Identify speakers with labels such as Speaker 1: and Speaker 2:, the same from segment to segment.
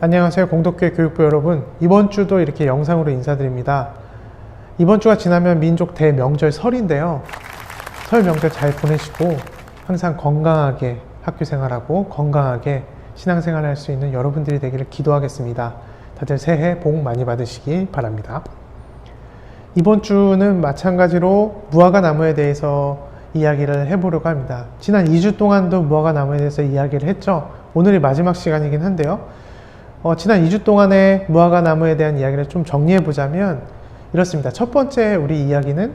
Speaker 1: 안녕하세요. 공덕교회 교육부 여러분. 이번 주도 이렇게 영상으로 인사드립니다. 이번 주가 지나면 민족 대명절 설인데요. 설 명절 잘 보내시고 항상 건강하게 학교 생활하고 건강하게 신앙생활 할수 있는 여러분들이 되기를 기도하겠습니다. 다들 새해 복 많이 받으시기 바랍니다. 이번 주는 마찬가지로 무화과 나무에 대해서 이야기를 해보려고 합니다. 지난 2주 동안도 무화과 나무에 대해서 이야기를 했죠. 오늘이 마지막 시간이긴 한데요. 어, 지난 2주 동안의 무화과 나무에 대한 이야기를 좀 정리해 보자면 이렇습니다. 첫 번째 우리 이야기는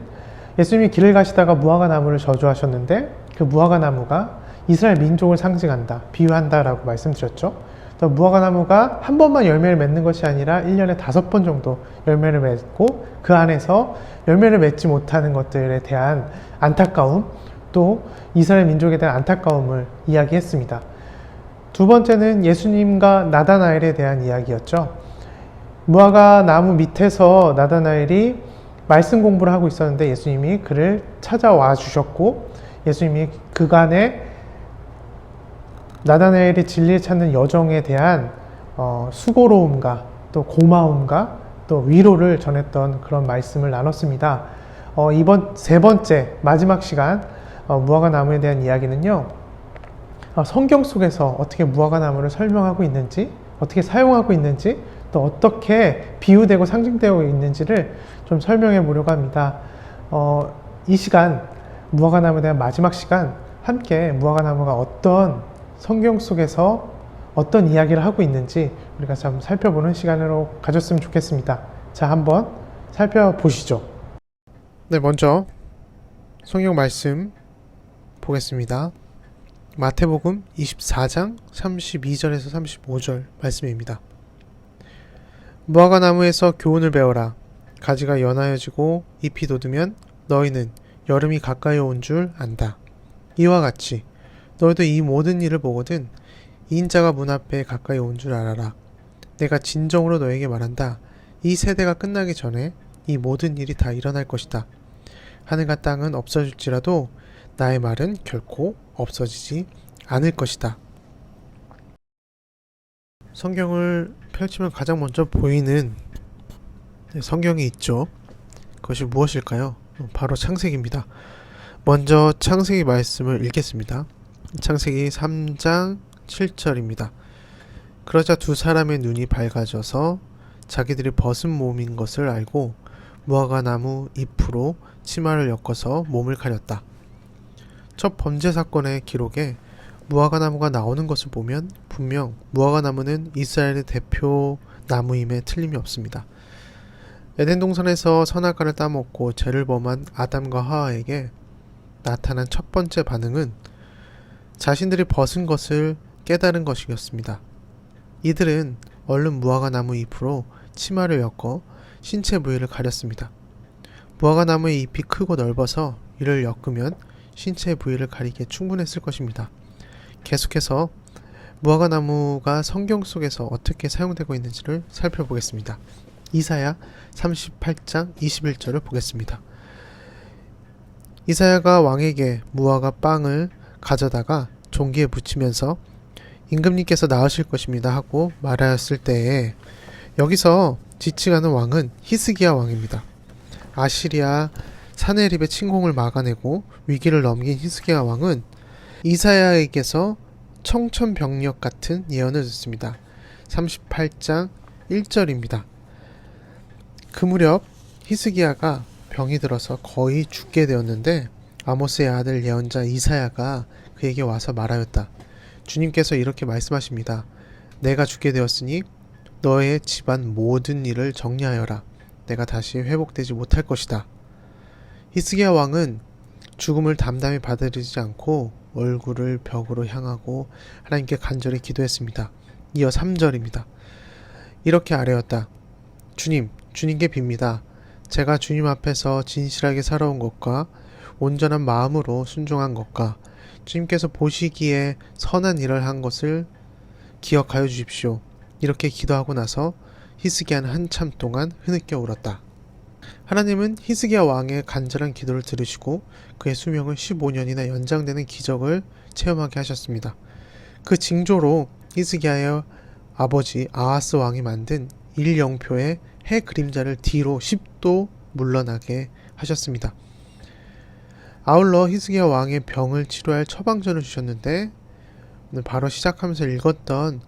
Speaker 1: 예수님이 길을 가시다가 무화과 나무를 저주하셨는데 그 무화과 나무가 이스라엘 민족을 상징한다, 비유한다라고 말씀드렸죠. 또 무화과 나무가 한 번만 열매를 맺는 것이 아니라 1년에 다섯 번 정도 열매를 맺고 그 안에서 열매를 맺지 못하는 것들에 대한 안타까움 또 이스라엘 민족에 대한 안타까움을 이야기했습니다. 두 번째는 예수님과 나다나엘에 대한 이야기였죠. 무화과 나무 밑에서 나다나엘이 말씀 공부를 하고 있었는데 예수님이 그를 찾아와 주셨고 예수님이 그간에 나다나엘이 진리를 찾는 여정에 대한 어, 수고로움과 또 고마움과 또 위로를 전했던 그런 말씀을 나눴습니다. 어, 이번 세 번째 마지막 시간 어, 무화과 나무에 대한 이야기는요. 어, 성경 속에서 어떻게 무화과 나무를 설명하고 있는지, 어떻게 사용하고 있는지, 또 어떻게 비유되고 상징되고 있는지를 좀 설명해 보려고 합니다. 어, 이 시간 무화과 나무에 대한 마지막 시간 함께 무화과 나무가 어떤 성경 속에서 어떤 이야기를 하고 있는지 우리가 좀 살펴보는 시간으로 가졌으면 좋겠습니다. 자, 한번 살펴보시죠. 네, 먼저 성경 말씀 보겠습니다. 마태복음 24장 32절에서 35절 말씀입니다. 무화과 나무에서 교훈을 배워라. 가지가 연하여지고 잎이 돋으면 너희는 여름이 가까이 온 줄 안다. 이와 같이 너희도 이 모든 일을 보거든 인자가 문 앞에 가까이 온 줄 알아라. 내가 진정으로 너에게 말한다. 이 세대가 끝나기 전에 이 모든 일이 다 일어날 것이다. 하늘과 땅은 없어질지라도 나의 말은 결코 없어지지 않을 것이다. 성경을 펼치면 가장 먼저 보이는 성경이 있죠. 그것이 무엇일까요? 바로 창세기입니다. 먼저 창세기 말씀을 읽겠습니다. 창세기 3장 7절입니다. 그러자 두 사람의 눈이 밝아져서 자기들이 벗은 몸인 것을 알고 무화과 나무 잎으로 치마를 엮어서 몸을 가렸다. 첫 범죄 사건의 기록에 무화과 나무가 나오는 것을 보면 분명 무화과 나무는 이스라엘의 대표 나무임에 틀림이 없습니다. 에덴 동산에서 선악과를 따먹고 죄를 범한 아담과 하와에게 나타난 첫 번째 반응은 자신들이 벗은 것을 깨달은 것이었습니다. 이들은 얼른 무화과 나무 잎으로 치마를 엮어 신체 부위를 가렸습니다. 무화과 나무의 잎이 크고 넓어서 이를 엮으면 신체 부위를 가리기에 충분했을 것입니다. 계속해서 무화과 나무가 성경 속에서 어떻게 사용되고 있는지를 살펴보겠습니다. 이사야 38장 21절을 보겠습니다. 이사야가 왕에게 무화과 빵을 가져다가 종기에 붙이면서 임금님께서 나으실 것입니다 하고 말하였을 때에 여기서 지칭하는 왕은 히스기야 왕입니다. 아시리아 사네립의 침공을 막아내고 위기를 넘긴 히스기야 왕은 이사야에게서 청천벽력 같은 예언을 듣습니다. 38장 1절입니다. 그 무렵 히스기야가 병이 들어서 거의 죽게 되었는데 아모스의 아들 예언자 이사야가 그에게 와서 말하였다. 주님께서 이렇게 말씀하십니다. 내가 죽게 되었으니 너의 집안 모든 일을 정리하여라. 내가 다시 회복되지 못할 것이다. 히스기야 왕은 죽음을 담담히 받아들이지 않고 얼굴을 벽으로 향하고 하나님께 간절히 기도했습니다. 이어 3절입니다. 이렇게 아뢰었다. 주님, 주님께 빕니다.
Speaker 2: 제가 주님 앞에서 진실하게 살아온 것과 온전한 마음으로 순종한 것과 주님께서 보시기에 선한 일을 한 것을 기억하여 주십시오. 이렇게 기도하고 나서 히스기야는 한참 동안 흐느껴 울었다. 하나님은 히스기야 왕의 간절한 기도를 들으시고 그의 수명을 15년이나 연장되는 기적을 체험하게 하셨습니다. 그 징조로 히스기야의 아버지 아하스 왕이 만든 일영표의 해 그림자를 뒤로 10도 물러나게 하셨습니다. 아울러 히스기야 왕의 병을 치료할 처방전을 주셨는데 오늘 바로 시작하면서 읽었던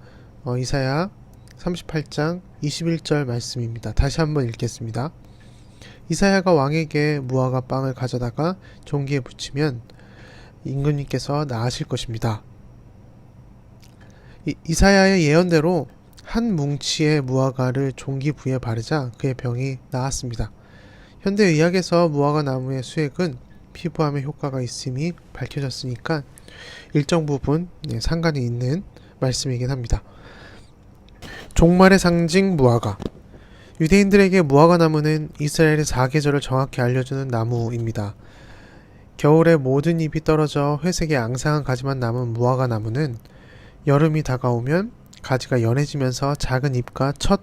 Speaker 2: 어, 이사야 38장 21절 말씀입니다. 다시 한번 읽겠습니다. 이사야가 왕에게 무화과 빵을 가져다가 종기에 붙이면 임금님께서 나으실 것입니다. 이, 이사야의 예언대로 한 뭉치의 무화과를 종기 부에 바르자 그의 병이 나았습니다. 현대 의학에서 무화과 나무의 수액은 피부암에 효과가 있음이 밝혀졌으니까 일정 부분 네, 상관이 있는 말씀이긴 합니다. 종말의 상징 무화과. 유대인들에게 무화과 나무는 이스라엘의 사계절을 정확히 알려주는 나무입니다. 겨울에 모든 잎이 떨어져 회색의 앙상한 가지만 남은 무화과 나무는 여름이 다가오면 가지가 연해지면서 작은 잎과 첫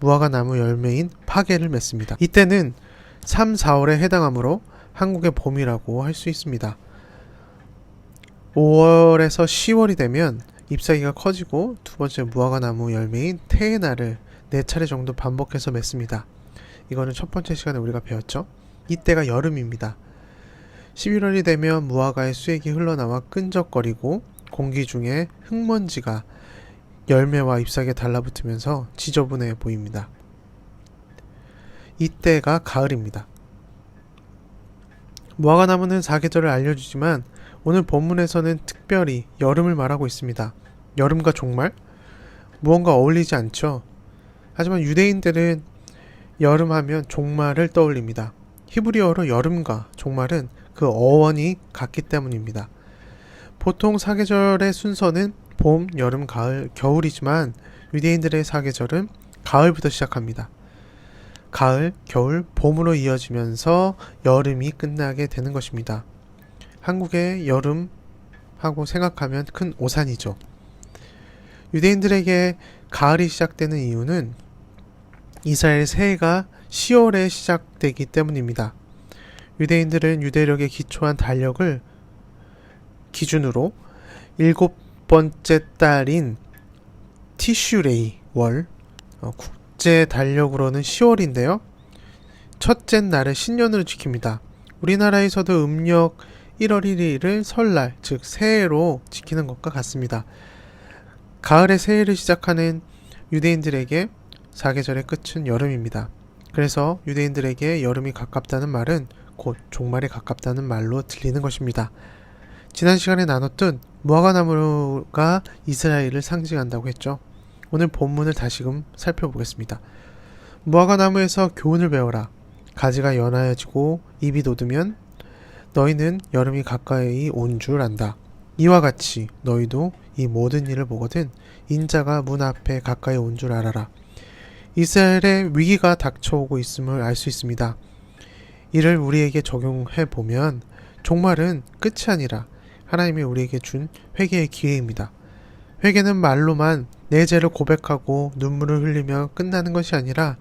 Speaker 2: 무화과 나무 열매인 파계를 맺습니다. 이때는 3, 4월에 해당하므로 한국의 봄이라고 할 수 있습니다. 5월에서 10월이 되면 잎사귀가 커지고 두 번째 무화과 나무 열매인 테에나를 네 차례 정도 반복해서 맺습니다. 이거는 첫 번째 시간에 우리가 배웠죠. 이때가 여름입니다. 11월이 되면 무화과의 수액이 흘러나와 끈적거리고 공기 중에 흙먼지가 열매와 잎사귀에 달라붙으면서 지저분해 보입니다. 이때가 가을입니다. 무화과 나무는 사계절을 알려주지만 오늘 본문에서는 특별히 여름을 말하고 있습니다. 여름과 종말? 무언가 어울리지 않죠? 하지만 유대인들은 여름하면 종말을 떠올립니다. 히브리어로 여름과 종말은 그 어원이 같기 때문입니다. 보통 사계절의 순서는 봄, 여름, 가을, 겨울이지만 유대인들의 사계절은 가을부터 시작합니다. 가을, 겨울, 봄으로 이어지면서 여름이 끝나게 되는 것입니다. 한국의 여름 하고 생각하면 큰 오산이죠. 유대인들에게 가을이 시작되는 이유는 이스라엘 새해가 10월에 시작되기 때문입니다. 유대인들은 유대력에 기초한 달력을 기준으로 일곱 번째 달인 티슈레이 월 어, 국제 달력으로는 10월인데요. 첫째 날을 신년으로 지킵니다. 우리나라에서도 음력 1월 1일을 설날, 즉 새해로 지키는 것과 같습니다. 가을의 새해를 시작하는 유대인들에게 사계절의 끝은 여름입니다. 그래서 유대인들에게 여름이 가깝다는 말은 곧 종말이 가깝다는 말로 들리는 것입니다. 지난 시간에 나눴던 무화과 나무가 이스라엘을 상징한다고 했죠. 오늘 본문을 다시금 살펴보겠습니다. 무화과 나무에서 교훈을 배워라. 가지가 연하여지고 잎이 돋으면 너희는 여름이 가까이 온 줄 안다. 이와 같이 너희도 이 모든 일을 보거든 인자가 문 앞에 가까이 온 줄 알아라. 이스라엘의 위기가 닥쳐오고 있음을 알 수 있습니다. 이를 우리에게 적용해 보면 종말은 끝이 아니라 하나님이 우리에게 준 회개의 기회입니다. 회개는 말로만 내 죄를 고백하고 눈물을 흘리며 끝나는 것이 아니라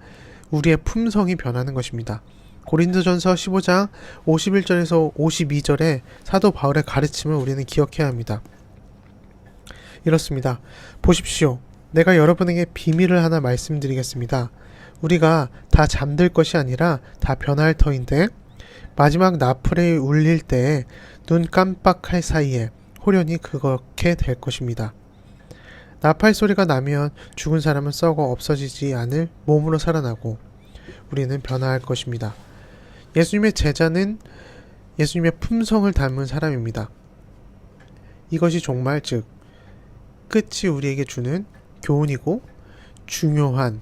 Speaker 2: 우리의 품성이 변하는 것입니다. 고린도전서 15장 51절에서 52절의 사도 바울의 가르침을 우리는 기억해야 합니다. 이렇습니다. 보십시오. 내가 여러분에게 비밀을 하나 말씀드리겠습니다. 우리가 다 잠들 것이 아니라 다 변할 터인데 마지막 나풀에 울릴 때 눈 깜빡할 사이에 호련히 그렇게 될 것입니다. 나팔 소리가 나면 죽은 사람은 썩어 없어지지 않을 몸으로 살아나고 우리는 변화할 것입니다. 예수님의 제자는 예수님의 품성을 닮은 사람입니다. 이것이 종말 즉 끝이 우리에게 주는 교훈이고 중요한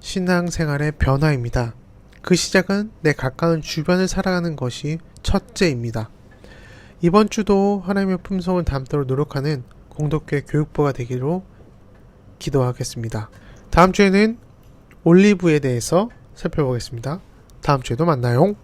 Speaker 2: 신앙생활의 변화입니다. 그 시작은 내 가까운 주변을 살아가는 것이 첫째입니다. 이번 주도 하나님의 품성을 담도록 노력하는 공덕교회 교육부가 되기로 기도하겠습니다. 다음 주에는 올리브에 대해서 살펴보겠습니다. 다음 주에도 만나요.